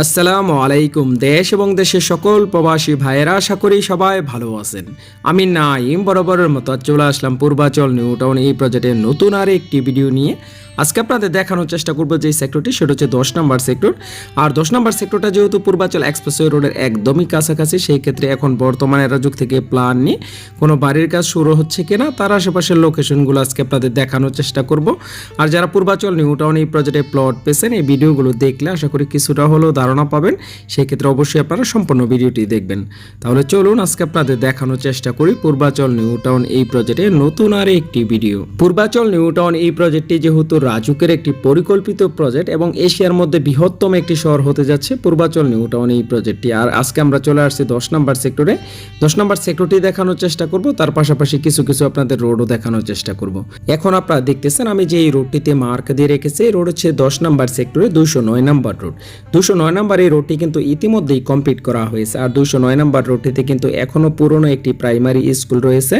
আসসালামু আলাইকুম দেশ এবং দেশের সকল প্রবাসী ভাইয়েরা, আশা করি সবাই ভালো আছেন। আমি নাইম বরাবরের মতো চলে আসলাম পূর্বাচল নিউ টাউন এই প্রজেক্টের নতুন আর একটি ভিডিও নিয়ে। আজকে আপনাদের দেখানোর চেষ্টা করব যে সেক্টরটি সেটা হচ্ছে দশ নম্বর সেক্টর আর দশ নম্বর সেক্টরটা যেহেতু পূর্বাচল এক্সপ্রেসওয়ে রোডের একদমই কাছাকাছি, সেই ক্ষেত্রে এখন বর্তমানে রাজুক থেকে প্ল্যান নিয়ে কোনো বাড়ির কাজ শুরু হচ্ছে কিনা, তার আশেপাশের লোকেশনগুলো আজকে আপনাদের দেখানোর চেষ্টা করব। আর যারা পূর্বাচল নিউ টাউন এই প্রজেক্টে প্লট পেয়েছেন, এই ভিডিওগুলো দেখলে আশা করি কিছুটা হলেও ধারণা পাবেন। সেই ক্ষেত্রে অবশ্যই আপনারা সম্পূর্ণ ভিডিওটি দেখবেন। তাহলে চলুন আজকে আপনাদের দেখানোর চেষ্টা করি পূর্বাচল নিউ টাউন এই প্রজেক্টে নতুন আর একটি ভিডিও পূর্বাচল নিউ টাউন এই প্রজেক্টটি যেহেতু রাজুকের একটি পরিকল্পিত প্রজেক্ট এবং এশিয়ার মধ্যে বৃহত্তম একটি শহর হতে যাচ্ছে পূর্বাচল নিউ টাউন এই প্রজেক্টটি আর আজকে আমরা চলে আসছি দশ নম্বর সেক্টরে দশ নম্বর সেক্টরটি দেখানোর চেষ্টা করব, তার পাশাপাশি কিছু কিছু আপনাদের রোডও দেখানোর চেষ্টা করব। এখন আপনারা দেখতেছেন, আমি যে এই রোডটিতে মার্ক দিয়ে রেখেছি, এই রোড হচ্ছে দশ নম্বর সেক্টরে দুশো নয় নম্বর রোড দুশো নয় নম্বর এই রোডটি কিন্তু ইতিমধ্যেই কমপ্লিট করা হয়েছে, আর দুশো নয় নম্বর রোডটিতে কিন্তু এখনও পুরনো একটি প্রাইমারি স্কুল রয়েছে।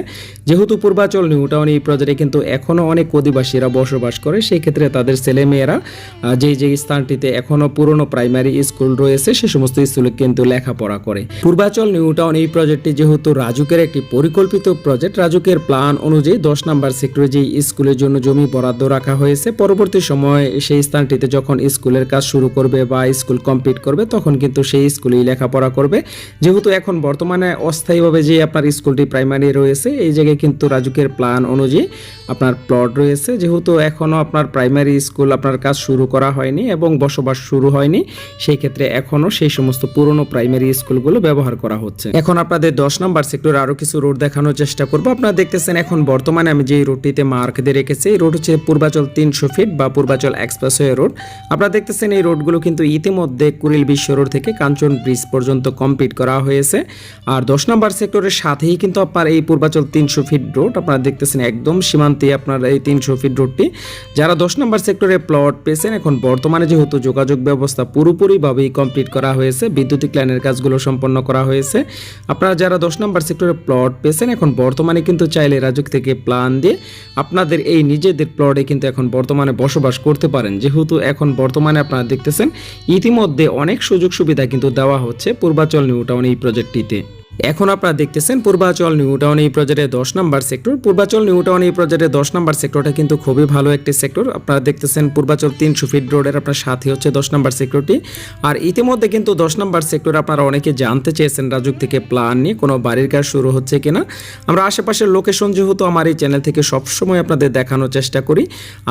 যেহেতু পূর্বাচল নিউ টাউন এই প্রজেক্টে কিন্তু এখনও অনেক অধিবাসীরা বসবাস করে সেই ক্ষেত্রে তাদের ছেলেমেয়েরা আহ, যে যে স্থানটিতে এখনও পুরনো প্রাইমারি স্কুল রয়েছে সে সমস্ত স্কুলে কিন্তু লেখাপড়া করে। পূর্বাচল নিউ টাউন এই প্রজেক্টটি যেহেতু রাজুকের একটি পরিকল্পিত প্রজেক্ট রাজুকের প্ল্যান অনুযায়ী দশ নম্বর সেক্টরে যে স্কুলের জন্য জমি বরাদ্দ রাখা হয়েছে পরবর্তী সময়ে সেই স্থানটিতে যখন স্কুলের কাজ শুরু করবে বা স্কুল কমপ্লিট করবে তখন কিন্তু সেই স্কুলেই লেখাপড়া করবে। যেহেতু এখন বর্তমানে অস্থায়ীভাবে যে আপনার স্কুলটি প্রাইমারি রয়েছে এই জায়গায় কিন্তু রাজুকের প্ল্যান অনুযায়ী আপনার প্লট রয়েছে। যেহেতু এখনও আপনার প্রাইমারি স্কুল আপনার কাজ শুরু করা হয়নি এবং বসবাস শুরু হয়নি, সেই ক্ষেত্রে এখনও সেই সমস্ত পুরনো প্রাইমারি স্কুলগুলো ব্যবহার করা হচ্ছে। এখন আপনাদের দশ নম্বর সেক্টরে আরও কিছু রোড দেখানোর চেষ্টা করব। আপনারা দেখতেছেন এখন বর্তমানে আমি যে রোডটিতে মার্ক দিয়ে রেখেছি, এই রোড হচ্ছে পূর্বাচল তিনশো ফিট বা পূর্বাচল এক্সপ্রেসওয়ে রোড আপনারা দেখতেছেন এই রোডগুলো কিন্তু ইতিমধ্যে কুড়িল বিশ্ব রোড থেকে কাঞ্চন ব্রিজ পর্যন্ত কমপ্লিট করা হয়েছে। আর দশ নম্বর সেক্টরের সাথেই কিন্তু আপনার এই পূর্বাচল তিনশো ফিট রোড আপনারা দেখতেছেন একদম সীমান্তে আপনার এই তিনশো ফিট রোডটি যারা দশ নম্বর সেক্টরে প্লট পেয়েছেন, এখন বর্তমানে যেহেতু যোগাযোগ ব্যবস্থা পুরোপুরিভাবেই কমপ্লিট করা হয়েছে, বিদ্যুতিক লাইনের কাজগুলো সম্পন্ন করা হয়েছে, আপনারা যারা দশ নম্বর সেক্টরে প্লট পেয়েছেন, এখন বর্তমানে কিন্তু চাইলে রাজুক থেকে প্ল্যান দিয়ে আপনাদের এই নিজেদের প্লটে কিন্তু এখন বর্তমানে বসবাস করতে পারেন। যেহেতু এখন বর্তমানে আপনারা দেখতেছেন, ইতিমধ্যে অনেক সুযোগ সুবিধা কিন্তু দেওয়া হচ্ছে পূর্বাচল নিউ টাউন এই প্রজেক্টটিতে। এখন আপনারা দেখতেছেন পূর্বাচল নিউ টাউন, এই প্রজেক্টের দশ number sector Purbachal new town, এই প্রজেক্টের দশ নম্বর সেক্টরটা কিন্তু খুবই ভালো একটি সেক্টর আপনারা দেখতেছেন পূর্বাচল তিনশো ফিট রোডের আপনার সাথে হচ্ছে দশ নম্বর সেক্টরটি আর ইতিমধ্যে কিন্তু দশ নম্বর সেক্টর আপনারা অনেকে জানতে চেয়েছেন রাজুক থেকে প্ল্যান নিয়ে, কোনো বাড়ির কাজ শুরু হচ্ছে কিনা। আমরা আশেপাশের লোকেশন যেহেতু আমার এই চ্যানেল থেকে সবসময় আপনাদের দেখানোর চেষ্টা করি,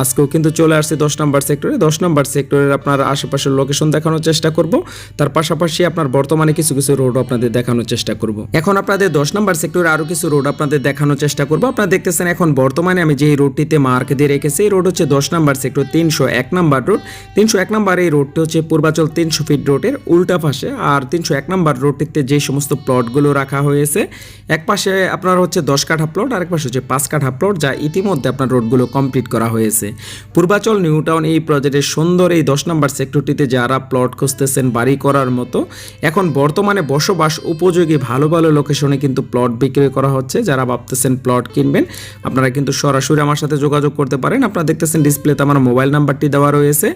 আজকেও কিন্তু চলে আসছে দশ নম্বর সেক্টরে দশ নম্বর সেক্টরের আপনার আশেপাশের লোকেশন দেখানোর চেষ্টা করব। তার পাশাপাশি আপনার বর্তমানে কিছু কিছু রোড আপনাদের দেখানোর চেষ্টা করব। এখন আপনাদের দশ নম্বর সেক্টরে আরও কিছু রোড আপনাদের দেখানোর চেষ্টা করব। আপনারা দেখতেছেন এখন বর্তমানে আমি যে রোডটিতে মার্ক দিয়ে রেখেছি, এই রোড হচ্ছে দশ নম্বর সেক্টর তিনশো এক নম্বর রোড তিনশো এক নম্বর এই রোডটি হচ্ছে পূর্বাচল তিনশো ফিট রোডের উল্টা পাশে। আর তিনশো এক নম্বর রোডটিতে যে সমস্ত প্লটগুলো রাখা হয়েছে, এক পাশে আপনার হচ্ছে দশ কাঠা প্লট আরেক পাশে হচ্ছে পাঁচ কাঠা প্লট যা ইতিমধ্যে আপনার রোডগুলো কমপ্লিট করা হয়েছে। পূর্বাচল নিউ টাউন এই প্রজেক্টের সুন্দর এই দশ নম্বর সেক্টরটিতে যারা প্লট খুঁজতেছেন বাড়ি করার মতো, এখন বর্তমানে বসবাস উপযোগী ভালো ভালো ভালো লোকেশনে কিন্তু প্লট বিক্রি করা হচ্ছে। যারা ভাবতেছেন প্লট কিনবেন, আপনারা কিন্তু সরাসরি আমার সাথে যোগাযোগ করতে পারেন। আপনারা দেখতেছেন ডিসপ্লেতে আমার মোবাইল নাম্বারটি দেওয়া রয়েছে।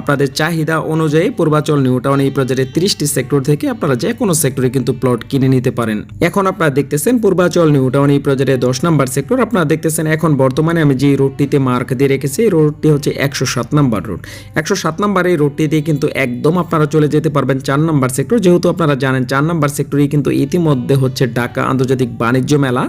আপনাদের চাহিদা অনুযায়ী পূর্বাচল নিউ টাউন এই প্রজেক্টের তিরিশটি সেক্টর থেকে আপনারা যে কোনো সেক্টরে কিন্তু প্লট কিনে নিতে পারেন। এখন আপনারা দেখতেছেন পূর্বাচল নিউ টাউন এই প্রজেক্টের দশ নম্বর সেক্টর আপনারা দেখতেছেন এখন বর্তমানে আমি যে রোডটিতে মার্ক দিয়ে রেখেছি, এই রোডটি হচ্ছে একশো সাত নম্বর রোড একশো সাত নম্বর এই রোডটি দিয়ে কিন্তু একদম আপনারা চলে যেতে পারবেন চার নম্বর সেক্টর যেহেতু আপনারা জানেন চার নম্বর সেক্টরেই কিন্তু ইতিমধ্যে হচ্ছে ঢাকা আন্তর্জাতিক বাণিজ্য মেলা।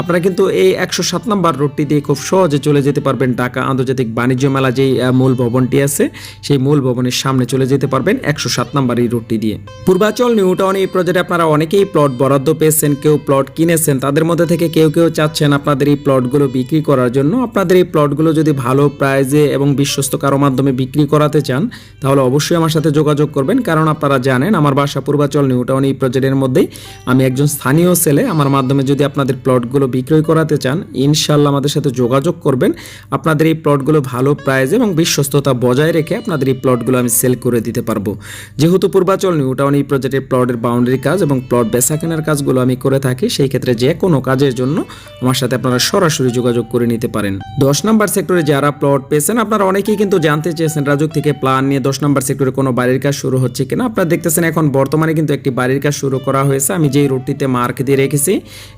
আপনারা কিন্তু এই একশো সাত নম্বর রোডটি দিয়ে খুব সহজে চলে যেতে পারবেন। ঢাকা আন্তর্জাতিক বাণিজ্য মেলা যেই মূল ভবনটি আছে, সেই মূল ভবনের সামনে চলে যেতে পারবেন একশো সাত নম্বর এই রোডটি দিয়ে। পূর্বাচল, নিউ টাউন এই প্রজেক্টে আপনারা অনেকেই প্লট বরাদ্দ পেয়েছেন, কেউ প্লট কিনেছেন, তাদের মধ্যে থেকে কেউ কেউ চাচ্ছেন আপনাদের এই প্লটগুলো বিক্রি করার জন্য। আপনাদের এই প্লটগুলো যদি ভালো প্রাইজে এবং বিশ্বস্ত কারও মাধ্যমে বিক্রি করাতে চান, তাহলে অবশ্যই আমার সাথে যোগাযোগ করবেন, কারণ আপনারা জানেন আমার বাসা পূর্বাচল, নিউ টাউন এই প্রজেক্টের মধ্যেই আমি একজন স্থানীয় ছেলে। আমার মাধ্যমে যদি আপনাদের প্লটগুলো প্লটগুলো বিক্রয় করাতে চান ইনশাল্লাহ আমাদের সাথে যোগাযোগ করবেন। আপনাদের এই প্লটগুলো ভালো প্রাইজে এবং বিশ্বস্ততা বজায় রেখে আপনাদের এই প্লটগুলো আমি সেল করে দিতে পারব। যেহেতু পূর্বাচল নিউ টাউন এই প্রজেক্টের প্লটের বাউন্ডারি কাজ এবং প্লট বেচা কেনার কাজগুলো আমি করে থাকি, সেই ক্ষেত্রে যে কোনো কাজের জন্য আমার সাথে আপনারা সরাসরি যোগাযোগ করে নিতে পারেন। দশ নম্বর সেক্টরে যারা প্লট পেয়েছেন, আপনারা অনেকেই কিন্তু জানতে চেয়েছেন রাজুক থেকে প্ল্যান নিয়ে দশ নম্বর সেক্টরে কোনো বাড়ির কাজ শুরু হচ্ছে কিনা। আপনারা দেখতেছেন এখন বর্তমানে কিন্তু একটি বাড়ির কাজ শুরু করা হয়েছে। আমি যেই রোডটিতে মার্ক দিয়ে রেখেছি,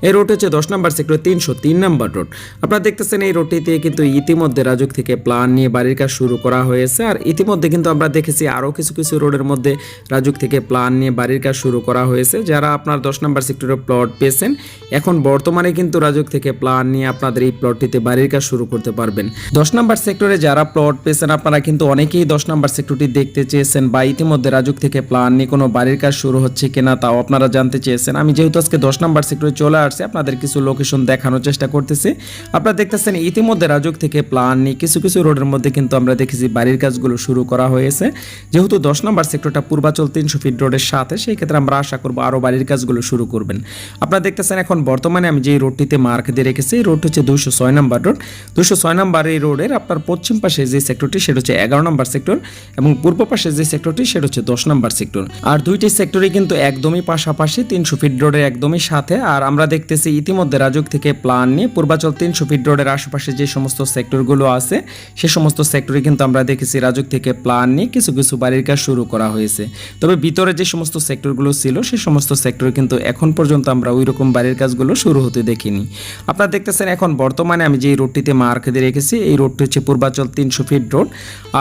এই রোড হচ্ছে দশ নম্বর সেক্টর তিনশো তিন নম্বর রোড। আপনারা দেখতেছেন এই রোডটিতে কিন্তু ইতিমধ্যে রাজুক থেকে প্ল্যান নিয়ে বাড়ির কাজ শুরু করা হয়েছে। আর ইতিমধ্যে কিন্তু আমরা দেখেছি আরও কিছু কিছু রোডের মধ্যে রাজুক থেকে প্ল্যান নিয়ে বাড়ির কাজ শুরু করা হয়েছে। যারা আপনার দশ নম্বর সেক্টরে প্লট পেয়েছেন, এখন বর্তমানে কিন্তু রাজুক থেকে প্ল্যান নিয়ে আপনাদের এই প্লটটিতে বাড়ির কাজ শুরু করতে পারবেন। দশ নম্বর সেক্টরে যারা প্লট পেয়েছেন, আপনারা কিন্তু অনেকেই দশ নম্বর সেক্টরটি দেখতে চেয়েছেন বা ইতিমধ্যে রাজুক থেকে প্ল্যান নিয়ে কোনো বাড়ির কাজ শুরু হচ্ছে কিনা তাও আপনারা জানতে চেয়েছেন। আমি যেহেতু আজকে দশ নম্বর সেক্টরে চলে আসছি, আপনাদের কিছু লোকেশন দেখানোর চেষ্টা করতেছি। আপনারা দেখতেছেন ইতিমধ্যে রাজুক থেকে প্ল্যান নিয়ে কিছু কিছু রোডের মধ্যে কিন্তু আমরা দেখেছি বাড়ির কাজগুলো শুরু করা হয়েছে। যেহেতু দশ নম্বর সেক্টরটা পূর্বাচল তিনশো ফিট রোডের সাথে, সেই ক্ষেত্রে আমরা আশা করব আরও বাড়ির কাজগুলো শুরু করবেন। আপনারা দেখতেছেন এখন বর্তমানে আমি যে রোডটিতে মার্ক দিয়ে রেখেছি, এই রোড হচ্ছে দুশো ছয় নম্বর রোড দুশো ছয় নম্বর এই রোডের আপনার পশ্চিম পাশে যে সেক্টরটি সেটা হচ্ছে এগারো নম্বর সেক্টর এবং পূর্ব পাশে যে সেক্টরটি সেটা হচ্ছে দশ নম্বর সেক্টর আর দুইটি সেক্টরই কিন্তু একদমই পাশাপাশি তিনশো ফিট রোডের একদমই সাথে। আর আমরা দেখতেছি ইতিমধ্যে রাজুক থেকে প্ল্যান নিয়ে পূর্বাচল তিনশো ফিট রোডের আশেপাশে যে সমস্ত সেক্টরগুলো আছে, সে সমস্ত সেক্টরে কিন্তু আমরা দেখেছি রাজুক থেকে প্ল্যান নিয়ে কিছু কিছু বাড়ির কাজ শুরু করা হয়েছে। তবে ভিতরে যে সমস্ত সেক্টরগুলো ছিল, সে সমস্ত সেক্টরে কিন্তু এখন পর্যন্ত আমরা ওই রকম বাড়ির কাজগুলো শুরু হতে দেখিনি। আপনারা দেখতেছেন এখন বর্তমানে আমি যে রোডটিতে মার্ক দিয়ে রেখেছি, এই রোডটি হচ্ছে পূর্বাচল তিনশো ফিট রোড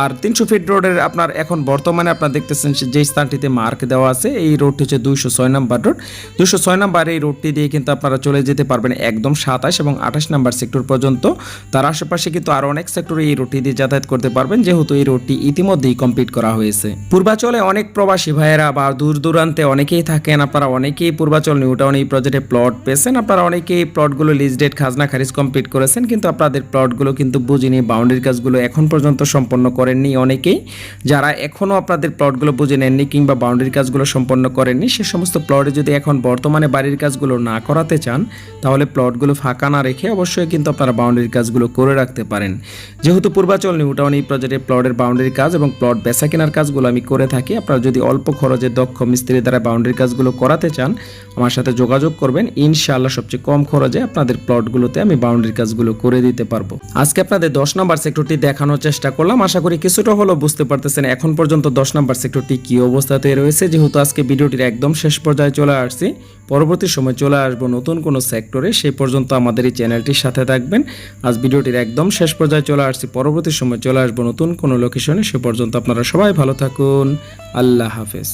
আর তিনশো ফিট রোডের আপনার এখন বর্তমানে আপনারা দেখতেছেন যে স্থানটিতে মার্ক দেওয়া আছে, এই রোডটি হচ্ছে দুইশো ছয় নম্বর রোড দুশো ছয় নম্বর এই রোডটি দিয়ে কিন্তু আপনারা চলে যেতে পারবেন। একদম সাতাশ এবং আঠাশ নম্বর সেক্টর পর্যন্ত। তার আশেপাশে কিন্তু আরও অনেক সেক্টরে এই রোডটি দিয়ে যাতায়াত করতে পারবেন, যেহেতু এই রোডটি ইতিমধ্যেই কমপ্লিট করা হয়েছে। পূর্বাচলে অনেক প্রবাসী ভাইয়েরা বা দূর দূরান্তে অনেকেই থাকেন, আপনারা অনেকেই পূর্বাচল নিউ টাউন এই প্রজেক্টে প্লট পেয়েছেন, আপনারা অনেকেই প্লটগুলো লিজ ডেট খাজনা খারিজ কমপ্লিট করেছেন, কিন্তু আপনাদের প্লটগুলো কিন্তু বুঝিনি বাউন্ডারির কাজগুলো এখন পর্যন্ত সম্পন্ন করেননি অনেকেই। যারা এখনও আপনাদের প্লটগুলো বুঝে নেননি কিংবা বাউন্ডারির কাজগুলো সম্পন্ন করেননি, সে সমস্ত প্লটে যদি এখন বর্তমানে বাড়ির কাজগুলো না করাতে চান, তাহলে প্লটগুলো ফাঁকা না রেখে অবশ্যই কিন্তু আপনারা বাউন্ডারির কাজগুলো করে রাখতে পারেন। যেহেতু পূর্বাচল নিউ টাউন এই প্রজেক্টে প্লটের বাউন্ডারির কাজ এবং প্লট বেচা কেনার কাজগুলো আমি করে থাকি, আপনারা যদি অল্প খরচে দক্ষ মিস্ত্রি দ্বারা বাউন্ডারির কাজগুলো করাতে চান, আমার সাথে যোগাযোগ করবেন। ইনশাআল্লাহ সবচেয়ে কম খরচে আপনাদের প্লটগুলোতে আমি বাউন্ডারির কাজগুলো করে দিতে পারব। আজকে আপনাদের দশ নম্বর সেক্টরটি দেখানোর চেষ্টা করলাম। আশা করি কিছুটা হলেও বুঝতে পারতেছেন এখন পর্যন্ত দশ নম্বর সেক্টরটি কি অবস্থাতে রয়েছে। যেহেতু আজকে ভিডিওটির একদম শেষ পর্যায়ে চলে আসছি পরবর্তী সময় চলে আসব নতুন কোনো সেক্টরে, সেই পর্যন্ত আমাদের এই চ্যানেলটির সাথে থাকবেন। আজ ভিডিওটির একদম শেষ পর্যায়ে চলে আসছি। পরবর্তী সময় চলে আসব নতুন কোনো লোকেশনে সে পর্যন্ত আপনারা সবাই ভালো থাকুন। আল্লাহ হাফেজ।